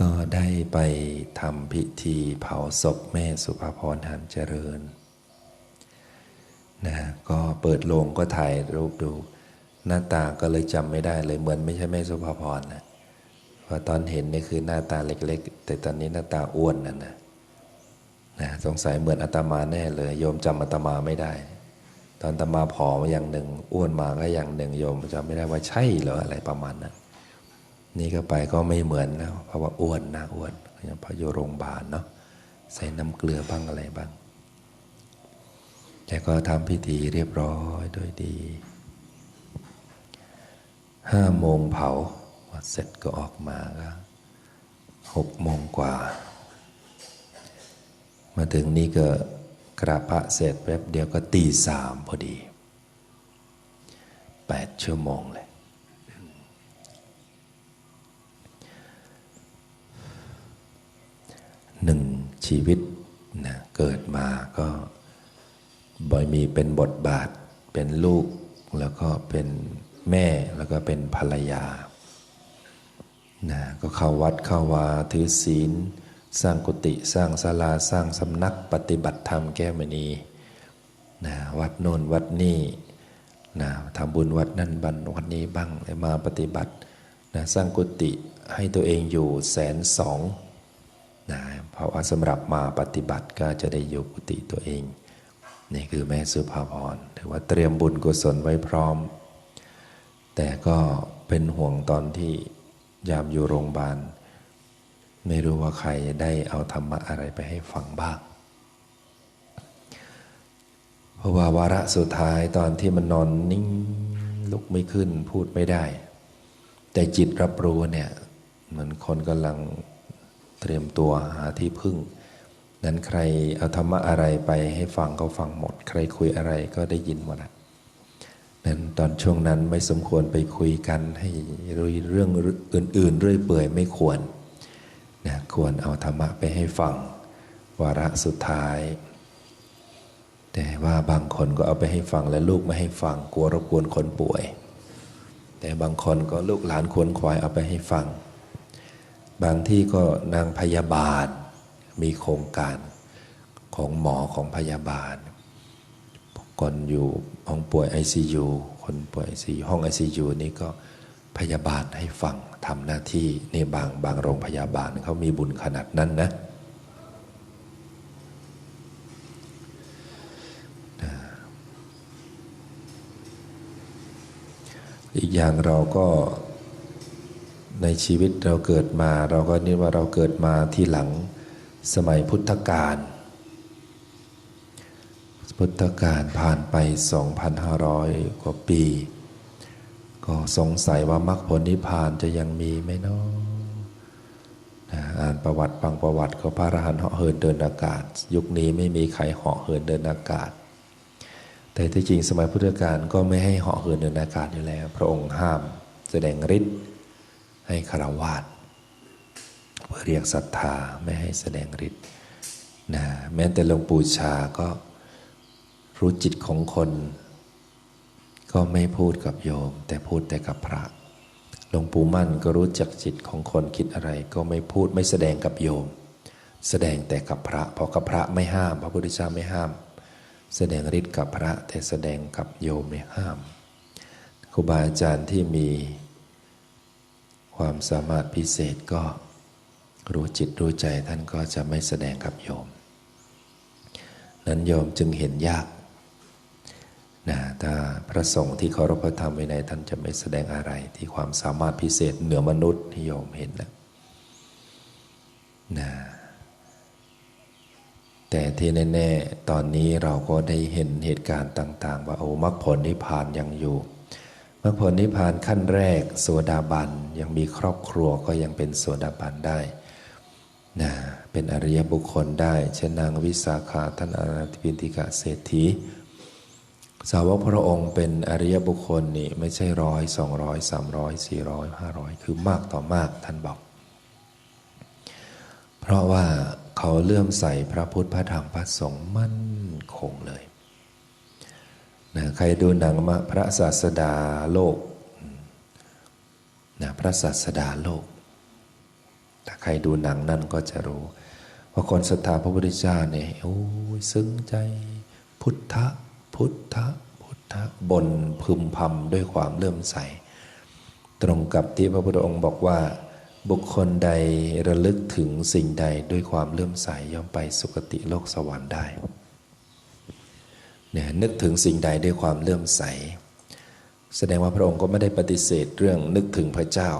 ก็ได้ไปทำพิธีเผาศพแม่สุภาพรหันเจริญนะก็เปิดโลงก็ถ่ายรูปดู หน้าตาก็เลยจำไม่ได้เลยเหมือนไม่ใช่แม่สุภาพรนะเพราะตอนเห็นนี่คือหน้าตาเล็กๆ แต่ตอนนี้หน้าตาอ้วนนะนะนะสงสัยเหมือนอาตมาแน่เลยโยมจำอาตมาไม่ได้ ตอนอาตมาผอมอย่างหนึ่งอ้วนมาก็อย่างหนึ่งโยมจำไม่ได้ว่าใช่หรืออะไรประมาณนั้น นี่ก็ไปก็ไม่เหมือนนะเพราะว่าอ้วนนะอ้วนเพราะอยู่โรงพยาบาลเนาะใส่น้ำเกลือบ้างอะไรบ้าง แต่ก็ทำพิธีเรียบร้อยโดยดีห้าโมงเผาวัดเสร็จก็ออกมาก็หกโมงกว่า มาถึงนี่ก็กราบพระเสร็จแป๊บเดียวก็ตีสามพอดีแปดชั่วโมงเลยหนึ่ง ชีวิตนะเกิดมาก็บ่อยมีเป็นบทบาท เป็นลูก แล้วก็เป็นแม่แล้วก็เป็นภรรยานะก็เข้าวัดเข้าวาถือศีล สร้างกุฏิสร้างศาลาสร้างสำนักปฏิบัติธรรมแก้มณีนะวัดโน่นวัดนี่นะทำบุญวัดนั่นบันวัดนี้บ้างมาปฏิบัตินะสร้างกุฏิให้ตัวเองอยู่แสนสองนะ เพราะว่าสำหรับมาปฏิบัติก็จะได้ยกุฏิตัวเอง นี่คือแม่สุภาพรถือว่าเตรียมบุญกุศลไว้พร้อม แต่ก็เป็นห่วงตอนที่ยามอยู่โรงพยาบาล ไม่รู้ว่าใครได้เอาธรรมะอะไรไปให้ฟังบ้าง เพราะว่าวาระสุดท้ายตอนที่มันนอนนิ่งลุกไม่ขึ้นพูดไม่ได้ แต่จิตรับรู้เนี่ยเหมือนคนกำลัง เตรียมตัวหาที่พึ่ง นั้นใครเอาธรรมะอะไรไปให้ฟังก็ฟังหมด ใครคุยอะไรก็ได้ยินหมดนะนั้นตอนช่วงนั้นไม่สมควรไปคุยกันให้เรื่องอื่นๆเรื่อยเปื่อยไม่ควรนะควรเอาธรรมะไปให้ฟัง วาระสุดท้าย แต่ว่าบางคนก็เอาไปให้ฟังแล้วลูกไม่ให้ฟังกลัวรบกวนคนป่วย แต่บางคนก็ลูกหลานควรควายเอาไปให้ฟัง บางที่ก็นางพยาบาลมีโครงการของหมอของพยาบาล คนอยู่ห้องป่วย ICU คนป่วย ICU ห้อง ICU นี่ก็พยาบาลให้ฟังทำหน้าที่นี่บางบางโรงพยาบาลเขามีบุญขนาดนั้นนะอีกอย่างเราก็ ในชีวิตเราเกิดมา เราก็นึกว่าเราเกิดมาที่หลังสมัยพุทธกาลพุทธกาลผ่านไป 2,500 กว่าปี ก็สงสัยว่ามรรคผลนิพพานจะยังมีไหมเนาะอ่านประวัติบางประวัติก็พระอรหันต์เหาะเหินเดินอากาศ ยุคนี้ไม่มีใครเหาะเหินเดินอากาศ แต่ที่จริงสมัยพุทธกาลก็ไม่ให้เหาะเหินเดินอากาศอยู่แล้ว พระองค์ห้ามแสดงฤทธิ์ ให้คารวาสเพื่อเรียกศรัทธาไม่ให้แสดงฤทธิ์นะแม้แต่หลวงปู่ชาก็รู้จิตของคน ก็ไม่พูดกับโยม แต่พูดแต่กับพระหลวงปู่มั่นก็รู้จักจิตของคนคิดอะไร ก็ไม่พูดไม่แสดงกับโยม แสดงแต่กับพระเพราะกับพระไม่ห้าม พระพุทธเจ้าไม่ห้าม แสดงฤทธิ์กับพระแต่แสดงกับโยมไม่ห้ามครูบาอาจารย์ที่มี ความสามารถพิเศษก็รู้จิตรู้ใจท่านก็จะไม่แสดงกับโยม นั้นโยมจึงเห็นยากนะถ้าพระสงฆ์ที่เคารพพระธรรมวินัยท่านจะไม่แสดงอะไรที่ความสามารถพิเศษเหนือมนุษย์ที่โยมเห็นแล้วนะแต่ที่แน่ ๆ ตอนนี้เราก็ได้เห็นเหตุการณ์ต่าง ๆ ว่าโอ้มรรคผลนิพพานยังอยู่ มรรคผลนิพพานขั้นแรกโสดาบันยังมีครอบครัวก็ยังเป็นโสดาบันได้นะเป็นอริยบุคคลได้เช่นนางวิสาขาท่านอนาติปินติกะเศรษฐี สาวกพระองค์เป็นอริยบุคคลนี่ไม่ใช่ร้อยสองร้อยสามร้อยสี่ร้อยห้าร้อยคือมากต่อมากท่านบอก เพราะว่าเขาเลื่อมใสพระพุทธพระธรรมพระสงฆ์มั่นคงเลย นะใครดูหนังมาพระศาสดาโลกนะพระศาสดาโลก ถ้าใครดูหนังนั่นก็จะรู้ว่าคนศรัทธาพระพุทธเจ้าเนี่ยโอ้ยซึ้งใจ พุทธะพุทธะพุทธะบนพึมพำด้วยความเลื่อมใส ตรงกับที่พระพุทธองค์บอกว่า บุคคลใดระลึกถึงสิ่งใดด้วยความเลื่อมใสย่อมไปสุคติโลกสวรรค์ได้ เนี่ยนึกถึงสิ่งใดด้วยความเลื่อมใส แสดงว่าพระองค์ก็ไม่ได้ปฏิเสธเรื่องนึกถึงพระเจ้า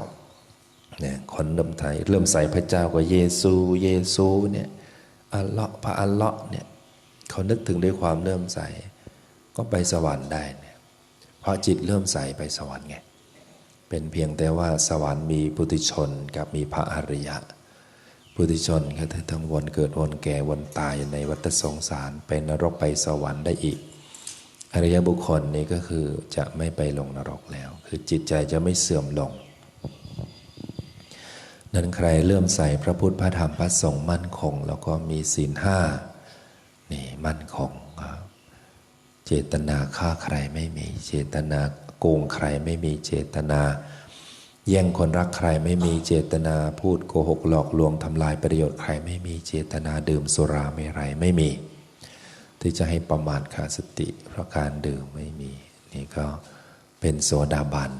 เนี่ยคนเริ่มไทยเริ่มใส่พระเจ้าก็เยซูเยซูเนี่ยอัลเลาะห์พระอัลเลาะห์เนี่ยเขานึกถึงด้วยความเริ่มใส ก็ไปสวรรค์ได้เนี่ยเพราะจิตเริ่มใสไปสวรรค์ไงเป็นเพียงแต่ว่าสวรรค์มีปุถุชนกับมีพระอริยะุถุชนก็ต้องวนเกิดวนแก่วนตายอยู่ในวัฏสงสารไปนรกไปสวรรค์ได้อีก อริยบุคคลนี้ก็คือจะไม่ไปลงนรกแล้ว คือจิตใจจะไม่เสื่อมลง นั้นใครเลื่มใส่พระพุทธพระธรรมพระสงฆ์มั่นคง แล้วก็มีศีลห้านี่มั่นคงครับเจตนาฆ่าใครไม่มี เจตนาโกงใครไม่มีเจตนา แย่งคนรักใครไม่มีเจตนาพูดโกหกหลอกลวงทำลายประโยชน์ใครไม่มีเจตนาดื่มสุราไม่ไรไม่มี ที่จะให้ประมาทขาดสติ เพราะการดื่มไม่มี นี่ก็เป็นโสดาบัน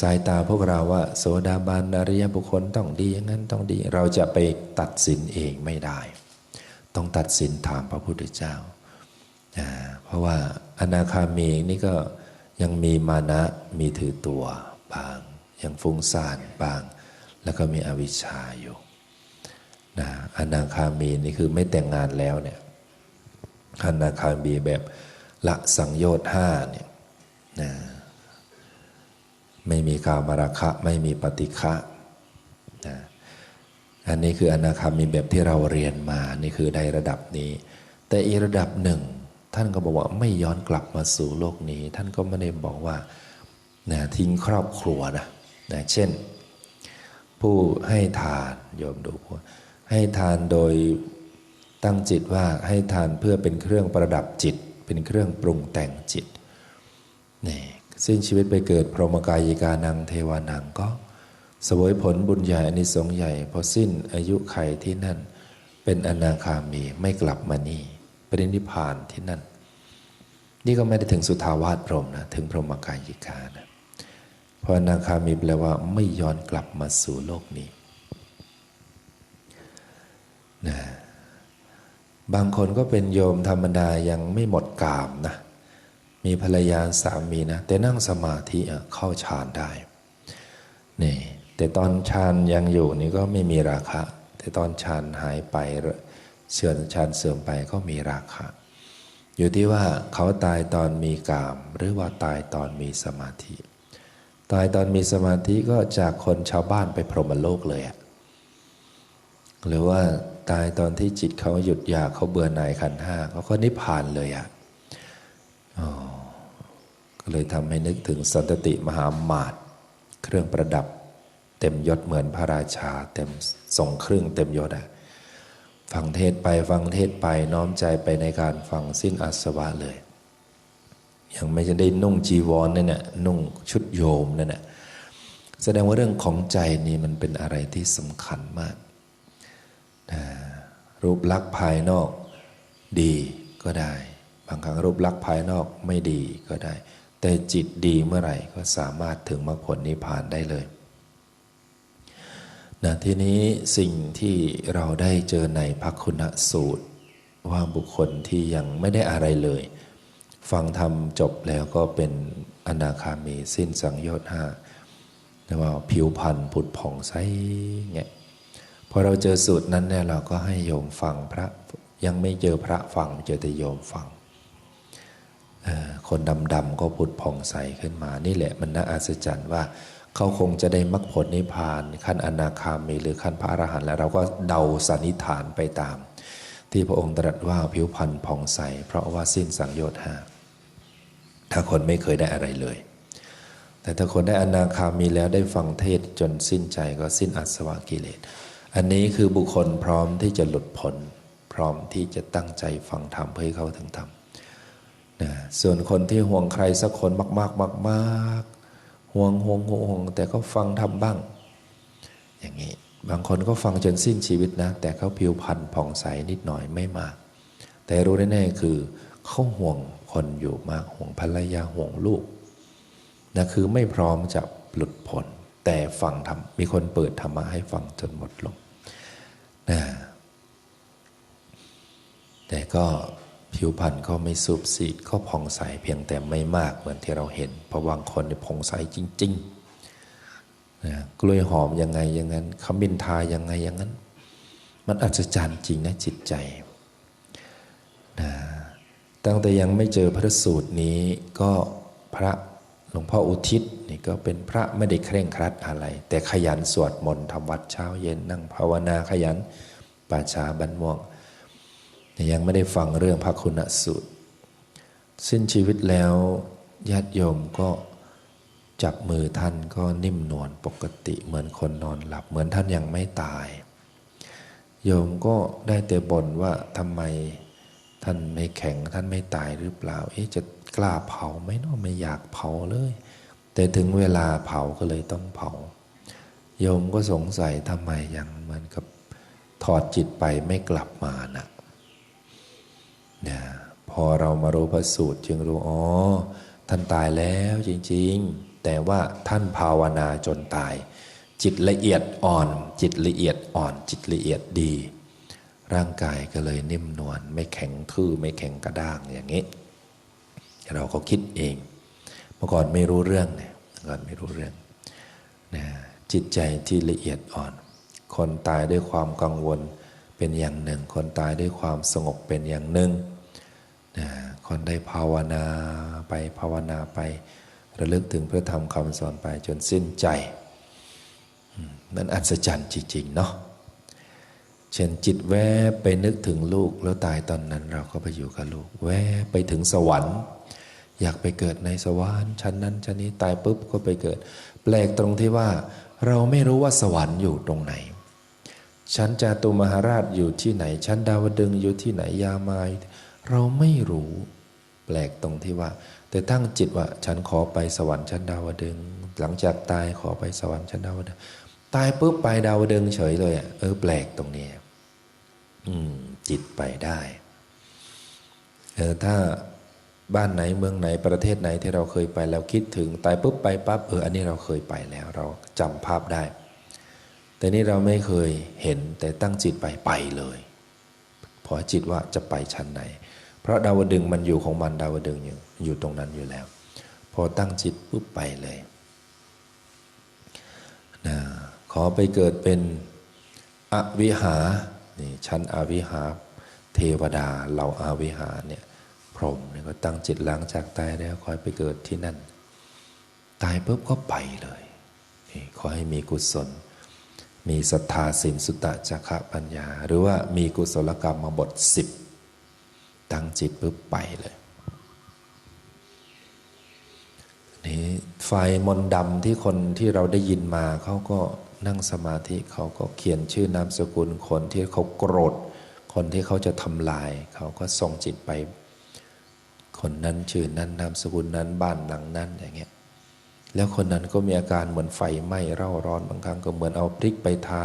สายตาพวกเราว่า โสดาบันอริยบุคคลต้องดีอย่างนั้นต้องดี เราจะไปตัดสินเองไม่ได้ ต้องตัดสินถามพระพุทธเจ้า เพราะว่าอนาคามีนี่ก็ ยังมีมานะมีถือตัวบาง ยังฟุ้งซ่านบาง แล้วก็มีอวิชชาอยู่นะอนาคามีนี่คือไม่แต่งงานแล้วเนี่ยอนาคามีแบบละสังโยชน์ห้าเนี่ยนะไม่มีกามราคะไม่มีปฏิฆะนะอันนี้คืออนาคามีแบบที่เราเรียนมา นี่คือในระดับนี้ แต่อีกระดับหนึ่ง ท่านก็บอกว่าไม่ย้อนกลับมาสู่โลกนี้ ท่านก็ไม่ได้บอกว่านะทิ้งครอบครัวนะนะเช่น ผู้ให้ทานโยมดูพูให้ทานโดยตั้งจิตว่าให้ทานเพื่อเป็นเครื่องประดับจิต เป็นเครื่องปรุงแต่งจิตนี่สิ้นชีวิตไปเกิดพรหมกายิกานังเทวานังก็สวยผลบุญใหญ่อนิสงส์ใหญ่พอสิ้นอายุไขที่นั่น เป็นอนาคามีไม่กลับมานี่ ปรินิพานที่นั่น นี่ก็ไม่ได้ถึงสุทาวาสพรหมนะถึงพรหมกายิกานะเพราะนาคามีแปลว่าไม่ย้อนกลับมาสู่โลกนี้นะบางคนก็เป็นโยมธรรมดายังไม่หมดกามนะมีภรรยาสามีนะ แต่นั่งสมาธิเข้าฌานได้นี่แต่ตอนฌานยังอยู่นี่ก็ไม่มีราคะ แต่ตอนฌานหายไป เสื่อมฌานเสื่อมไปก็มีราคะ อยู่ที่ว่าเขาตายตอนมีกาม หรือว่าตายตอนมีสมาธิ ตายตอนมีสมาธิก็จากคนชาวบ้านไปพรหมโลกเลยอะหรือว่าตายตอนที่จิตเขาหยุดอยากเขาเบื่อหน่ายขันห้าเขาก็นิพพานเลยอะก็เลยทำให้นึกถึงสันตติมหามาตเครื่องประดับ เต็มยศเหมือนพระราชา เต็มทรงเครื่องเต็มยศอะ ฟังเทศไปฟังเทศไปน้อมใจไปในการฟังสิ้นอาสวะเลย ยังไม่จะได้นุ่งจีวรนั่นน่ะนุ่งชุดโยมนั่นน่ะแสดงว่าเรื่องของใจนี่มันเป็นอะไรที่สำคัญมากรูปลักษณ์ภายนอกดีก็ได้ บางครั้งรูปลักษณ์ภายนอกไม่ดีก็ได้ แต่จิตดีเมื่อไหร่ก็สามารถถึงมรรคผลนิพพานได้เลย นะทีนี้สิ่งที่เราได้เจอในพักคุณสูตร ว่าบุคคลที่ยังไม่ได้อะไรเลย ฟังธรรมจบแล้วก็เป็นอนาคามีสิ้นสังโยชน์ห้าแต่ว่าผิวพรรณผุดผ่องใสเงี้ยพอเราเจอสูตรนั้นเนี่ยเราก็ให้โยมฟังพระยังไม่เจอพระฟังเจอแต่โยมฟังคนดำๆก็ผุดผ่องใสขึ้นมา นี่แหละมันน่าอัศจรรย์ว่า เขาคงจะได้มรรคผลนิพพาน ขั้นอนาคามีหรือขั้นพระอรหันต์แล้วเราก็เดาสันนิษฐานไปตาม ที่พระองค์ตรัสว่าผิวพรรณผ่องใส เพราะว่าสิ้นสังโยชน์ห้าถ้าคนไม่เคยได้อะไรเลย แต่ถ้าคนได้อนาคามีแล้วได้ฟังเทศจนสิ้นใจก็สิ้นอัศวะกิเลส อันนี้คือบุคคลพร้อมที่จะหลุดพ้นพร้อมที่จะตั้งใจฟังธรรมเพื่อให้เขาถึงธรรมนะส่วนคนที่ห่วงใครสักคนมาก ๆ มาก ๆ ห่วงห่วงห่วงห่วงแต่ก็ฟังทำบ้าง อย่างนี้บางคนก็ฟังจนสิ้นชีวิตนะ แต่เขาผิวพรรณผ่องใสนิดหน่อยไม่มาก แต่รู้แน่ๆคือเขาห่วงคนอยู่มากห่วงภรรยาห่วงลูกนะคือไม่พร้อมจะหลุดพ้นแต่ฟังทำมีคนเปิดธรรมะให้ฟังจนหมดลงนะแต่ก็ ผิวพรรณก็ไม่สูบสีดก็ผ่องใสเพียงแต่ไม่มากเหมือนที่เราเห็น เพราะบางคนเนี่ยผ่องใสจริงๆนะกล้วยหอมยังไงอย่างนั้นขมิ้นทายังไงอย่างนั้น มันอัศจรรย์จริงนะจิตใจนะตั้งแต่ยังไม่เจอพระสูตรนี้ก็พระหลวงพ่ออุทิศนี่ก็เป็นพระไม่ได้เคร่งครัดอะไร แต่ขยันสวดมนต์ทำวัดเช้าเย็นนั่งภาวนาขยันป่าชาบันม่วง ยังไม่ได้ฟังเรื่องพระคุณสูตร สิ้นชีวิตแล้วญาติโยมก็จับมือท่านก็นิ่มนวลปกติเหมือนคนนอนหลับ เหมือนท่านยังไม่ตาย โยมก็ได้แต่บ่นว่าทำไมท่านไม่แข็งท่านไม่ตายหรือเปล่า เอ๊ะจะกล้าเผาไหมเนาะไม่อยากเผาเลย แต่ถึงเวลาเผาก็เลยต้องเผา โยมก็สงสัยทำไมยังเหมือนกับถอดจิตไปไม่กลับมานะ เนี่ยพอเรามารู้พระสูตรจึงรู้อ๋อท่านตายแล้วจริงๆ แต่ว่าท่านภาวนาจนตาย จิตละเอียดอ่อน จิตละเอียดอ่อน จิตละเอียดดี ร่างกายก็เลยนิ่มนวลไม่แข็งทื่อไม่แข็งกระด้างอย่างนี้ เราก็คิดเอง เมื่อก่อนไม่รู้เรื่องเนี่ยก่อนไม่รู้เรื่องนะจิตใจที่ละเอียดอ่อน คนตายด้วยความกังวลเป็นอย่างหนึ่ง คนตายด้วยความสงบเป็นอย่างหนึ่ง นะคนได้ภาวนาไปภาวนาไประลึกถึงพระธรรมคำสอนไปจนสิ้นใจนั่นอัศจรรย์จริงๆเนาะเช่นจิตแวบไปนึกถึงลูกแล้วตายตอนนั้นเราก็ไปอยู่กับลูก แวบไปถึงสวรรค์ อยากไปเกิดในสวรรค์ชั้นนั้นชั้นนี้ตายปุ๊บก็ไปเกิด แปลกตรงที่ว่า เราไม่รู้ว่าสวรรค์อยู่ตรงไหนชั้นจาตุมหาราชอยู่ที่ไหนชั้นดาวดึงอยู่ที่ไหนยามาย เราไม่รู้แปลกตรงที่ว่า แต่ตั้งจิตว่า ฉันขอไปสวรรค์ชั้นดาวดึง หลังจากตายขอไปสวรรค์ชั้นดาวดึงตายปุ๊บไปดาวดึงเฉยเลยอะเออแปลกตรงนี้อืม จิตไปได้เออถ้าบ้านไหนเมืองไหนประเทศไหนที่เราเคยไปแล้วคิดถึง ตายปุ๊บไปปั๊บเอออันนี้เราเคยไปแล้ว เราจำภาพได้ แต่นี่เราไม่เคยเห็นแต่ตั้งจิตไปไปเลย พอจิตว่าจะไปชั้นไหน เพราะดาวดึงมันอยู่ของมันดาวดึงอยู่อยู่ตรงนั้นอยู่แล้ว พอตั้งจิตปุ๊บไปเลยนะขอไปเกิดเป็นอวิหานี่ชั้นอวิหาเทวดาเราอาวิหาเนี่ยพรหมเนี่ยก็ตั้งจิตหลังจากตายแล้วคอยไปเกิดที่นั่น ตายปุ๊บก็ไปเลยนี่ขอให้มีกุศล มีศรัทธาสินสุตตะจักขปัญญา หรือว่ามีกุศลกรรมมาบทสิบ ตั้งจิตปุ๊บไปเลยนี่ไฟมนดำที่คนที่เราได้ยินมาเขาก็นั่งสมาธิเขาก็เขียนชื่อนามสกุลคนที่เขาโกรธ คนที่เขาจะทำลาย เขาก็ส่งจิตไป คนนั้นชื่อนั้นนามสกุลนั้นบ้านหลังนั้นอย่างเงี้ยแล้วคนนั้นก็มีอาการเหมือนไฟไหม้เร่าร้อนบางครั้งก็เหมือนเอาพริกไปทา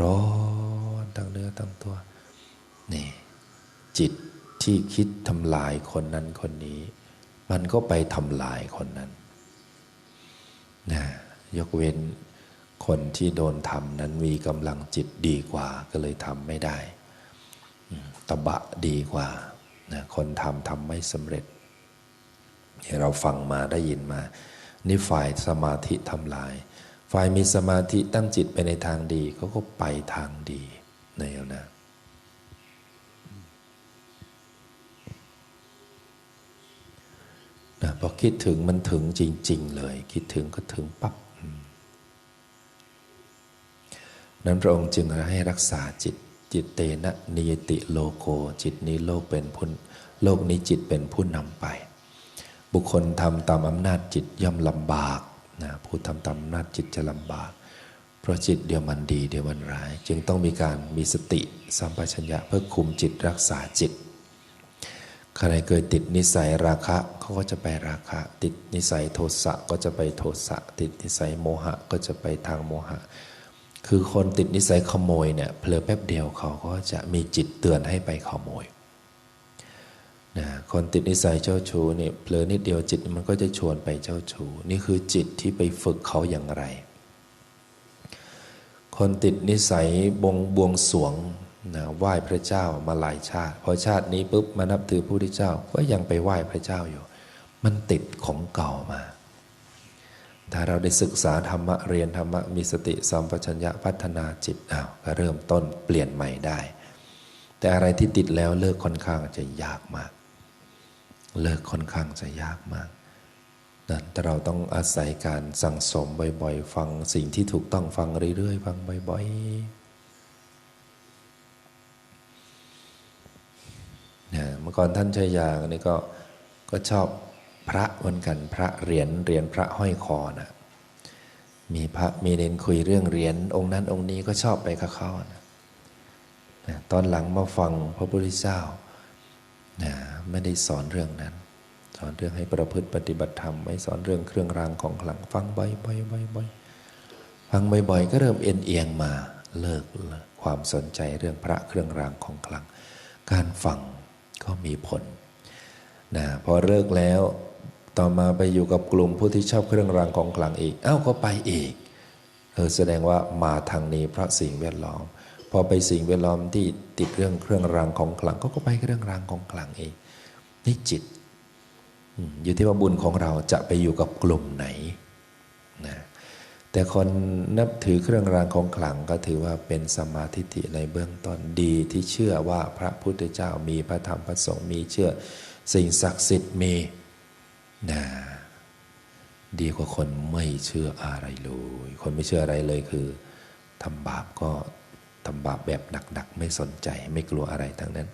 ร้อนทั้งเนื้อทั้งตัวนี่จิต ที่คิดทำลายคนนั้นคนนี้ มันก็ไปทำลายคนนั้นนะยกเว้นคนที่โดนทำนั้นมีกำลังจิตดีกว่าก็เลยทำไม่ได้ ตบะดีกว่านะคนทำทำไม่สำเร็จเราฟังมาได้ยินมา นี่ฝ่ายสมาธิทำลาย ฝ่ายมีสมาธิตั้งจิตไปในทางดีเขาก็ไปทางดีในเอานะนะ พอคิดถึงมันถึงจริง ๆ เลย คิดถึงก็ถึงปับ๊บนั้นพระองค์จึงให้รักษาจิตจิตเตนะนิยติโลโกจิตนี้โลกเป็นผู้โลกนี้จิตเป็นผู้นำไป บุคคลทำตามอำนาจจิตย่อมลำบากนะผู้ทำตามอำนาจจิตจะลำบาก เพราะจิตเดียวมันดีเดียวมันร้าย จึงต้องมีการมีสติสัมปชัญญะเพื่อคุมจิตรักษาจิต ใครเคยติดนิสัยราคะเขาก็จะไปราคะ ติดนิสัยโทสะก็จะไปโทสะ ติดนิสัยโมหะก็จะไปทางโมหะ คือคนติดนิสัยขโมยเนี่ยเผลอแป๊บเดียวเขาก็จะมีจิตเตือนให้ไปขโมยนะคนติดนิสัยเจ้าชู้เนี่ยเผลอนิดเดียวจิตมันก็จะชวนไปเจ้าชู้นี่คือจิตที่ไปฝึกเขาอย่างไร คนติดนิสัยบงบวงสวง นะไหว้พระเจ้ามาหลายชาติ พอชาตินี้ปุ๊บมานับถือพระพุทธเจ้าก็ยังไปไหว้พระเจ้าอยู่ มันติดของเก่ามา ถ้าเราได้ศึกษาธรรมะเรียนธรรมะมีสติสัมปชัญญะพัฒนาจิตอ้าวก็เริ่มต้นเปลี่ยนใหม่ได้ แต่อะไรที่ติดแล้วเลิกค่อนข้างจะยากมาก เลิกค่อนข้างจะยากมากนั่นแต่เราต้องอาศัยการสั่งสมบ่อยๆ ฟังสิ่งที่ถูกต้องฟังเรื่อยๆ ฟังบ่อยๆ นะเมื่อก่อนท่านชัยยานี่ก็ก็ชอบพระเหมือนกันพระเหรียญเหรียญพระห้อยคอนะมีพระมีเนนคุยเรื่องเหรียญองค์นั้นองค์นี้ก็ชอบไปกับเขานะนะตอนหลังมาฟังพระพุทธเจ้านะไม่ได้สอนเรื่องนั้น สอนเรื่องให้ประพฤติปฏิบัติธรรมไม่สอนเรื่องเครื่องรางของขลังฟังบ่อยบ่อยบ่อยบ่อยฟังบ่อยๆก็เริ่มเอ็นเอียงมาเลิกความสนใจเรื่องพระเครื่องรางของขลัง การฟัง ก็มีผลนะพอเลิกแล้วต่อมาไปอยู่กับกลุ่มผู้ที่ชอบเครื่องรางของขลังอีกเอ้าก็ไปอีกเออแสดงว่ามาทางนี้เพราะสิ่งแวดล้อม พอไปสิ่งแวดล้อมที่ติดเรื่องเครื่องรางของขลังก็ก็ไปเครื่องรางของขลังเองนี่จิต อยู่ที่ว่าบุญของเราจะไปอยู่กับกลุ่มไหนนะ แต่คนนับถือเครื่องรางของขลังก็ถือว่าเป็นสมาธิิในเบื้องต้นดีที่เชื่อว่าพระพุทธเจ้ามีพระธรรมพระสงฆ์มีเชื่อ สิ่งศักดิ์สิทธิ์มีนะดีกว่าคนไม่เชื่ออะไรเลย คนไม่เชื่ออะไรเลยคือทำบาปก็ทำบาปแบบหนักๆ ไม่สนใจไม่กลัวอะไรทั้งนั้น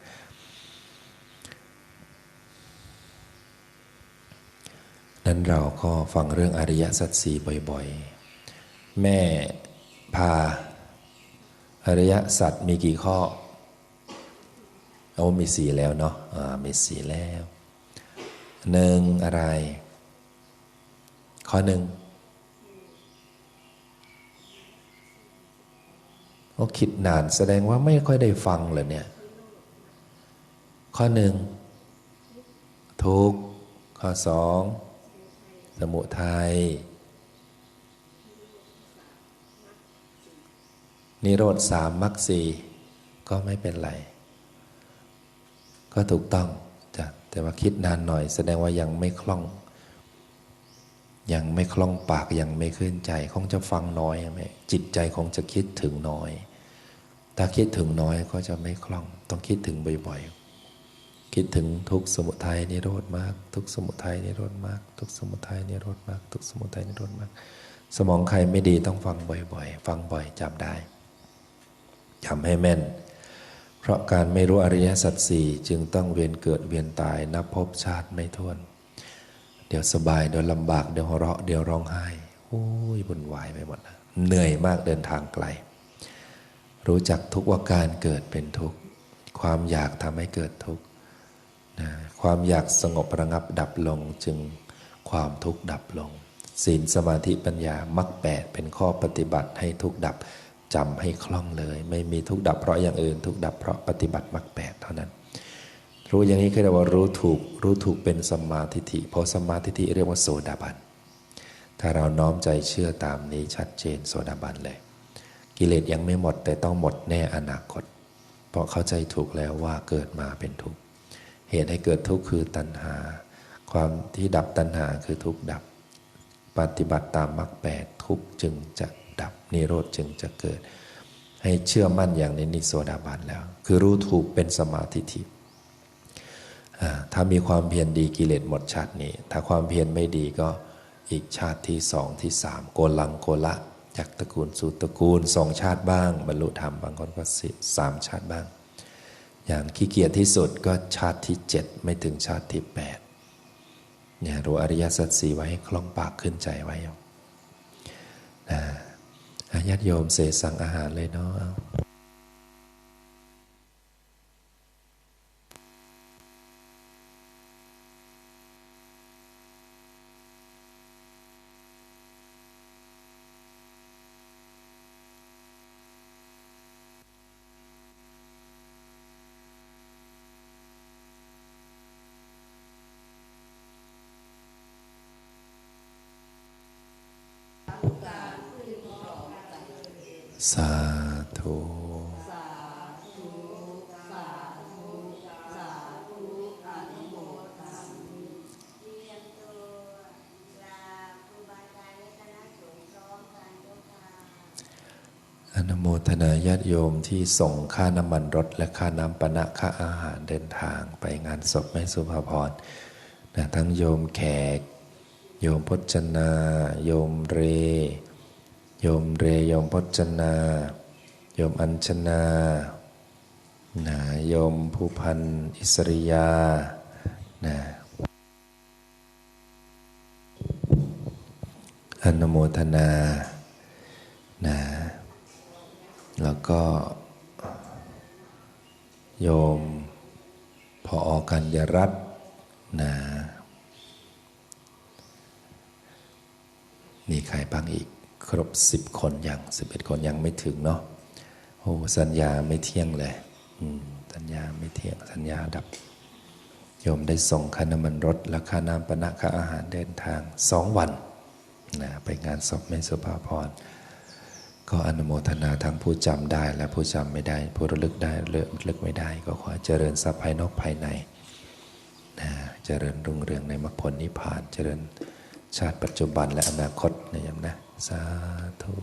นั้นเราก็ฟังเรื่องอริยสัจสี่บ่อย ๆ แม่พาอริยสัจมีกี่ข้อเอามีสี่แล้วเนาะอ่ามีสี่แล้วหนึ่งอะไร ข้อหนึ่งโอ้คิดนานแสดงว่าไม่ค่อยได้ฟังเลยเนี่ย ข้อหนึ่งทุกข้อสองสมุทัย นิโรธสามมรรคสีก็ไม่เป็นไร ก็ถูกต้องจ้ะแต่ว่าคิดนานหน่อย แสดงว่ายังไม่คล่อง ยังไม่คล่องปากยังไม่ขึ้นใจคงจะฟังน้อยไหมจิตใจคงจะคิดถึงน้อย ถ้าคิดถึงน้อยก็จะไม่คล่อง ต้องคิดถึงบ่อยๆ คิดถึงทุกสมุทัยนิโรธมาก ทุกสมุทัยนิโรธมาก ทุกสมุทัยนิโรธมาก ทุกสมุทัยนิโรธมาก สมองใครไม่ดีต้องฟังบ่อยๆ ฟังบ่อยจำได้ ทำให้แม่น เพราะการไม่รู้อริยสัจสี่จึงต้องเวียนเกิดเวียนตายนับพบชาติไม่ท้วน เดี๋ยวสบายเดี๋ยวลำบากเดี๋ยวหัวเราะเดี๋ยวร้องไห้โอ้ยบุญวายไปหมดเหนื่อยมากเดินทางไกล รู้จักทุกว่าการเกิดเป็นทุกข์ ความอยากทำให้เกิดทุกข์นะความอยากสงบระงับดับลงจึงความทุกข์ดับลง ศีลสมาธิปัญญามรรคแปดเป็นข้อปฏิบัติให้ทุกข์ดับ จำให้คล่องเลย ไม่มีทุกดับเพราะอย่างอื่น ทุกดับเพราะปฏิบัติมรรคแปดเท่านั้น รู้อย่างนี้คือเรียกว่ารู้ถูกรู้ถูกเป็นสมาธิิเพราะสมาธิิเรียกว่าโสดาบันถ้าเราน้อมใจเชื่อตามนี้ชัดเจนโสดาบันเลย กิเลสยังไม่หมดแต่ต้องหมดแน่อนาคต เพราะเข้าใจถูกแล้วว่าเกิดมาเป็นทุกข์เหตุให้เกิดทุกข์คือตัณหา ความที่ดับตัณหาคือทุกข์ดับ ปฏิบัติตามมรรคแปดทุกข์จึงจะ นิโรธจึงจะเกิด ให้เชื่อมั่นอย่างนี้นิโสดาบันแล้ว คือรู้ถูกเป็นสมาธิทิถ้ามีความเพียรดีกิเลสหมดชาตินี้ ถ้าความเพียรไม่ดีก็อีกชาติที่สองที่สามโกลังโกละจากตระกูลสู่ตระกูลสองชาติบ้าง บรรลุธรรมบางคนก็สิสามชาติบ้าง อย่างขี้เกียจที่สุดก็ชาติที่เจ็ดไม่ถึงชาติที่แปดเนี่ยรู้อริยสัจสีไว้ให้คล่องปากขึ้นใจไว้นะ ญาติโยมเสสั่งอาหารเลยเนาะ สาธุอนุโมทนาญาติโยมที่ส่งค่าน้ำมันรถ และค่าน้ำปนะค่าอาหารเดินทางไปงานศพแม่สุภาพรนะทั้งโยมแขก โยมพจนา โยมเร โยมเรโยมพจนา โยมอัญชนานะโยมผู้พันอิสริยานะอนุโมทนานะแล้วก็ โยมพออกัญญรัตน์นะมีใครบ้างอีก ครบสิบคนยังสิบเอ็ดคนยังไม่ถึงเนาะโอ้สัญญาไม่เที่ยงเลยอืมสัญญาไม่เที่ยงสัญญาดับ โยมได้ส่งค่าน้ำมันรถและค่าน้ำปนะค่าอาหารเดินทางสองวันนะไปงานศพแม่สุภาพรก็อนุโมทนาทั้งผู้จำได้และผู้จำไม่ได้ ผู้ระลึกได้ระลึกไม่ได้ ก็ขอเจริญทรัพย์ภายนอกภายในนะเจริญรุ่งเรืองในมรรคผลนิพพาน เจริญชาติปัจจุบันและอนาคตนะยมนะ สาธุ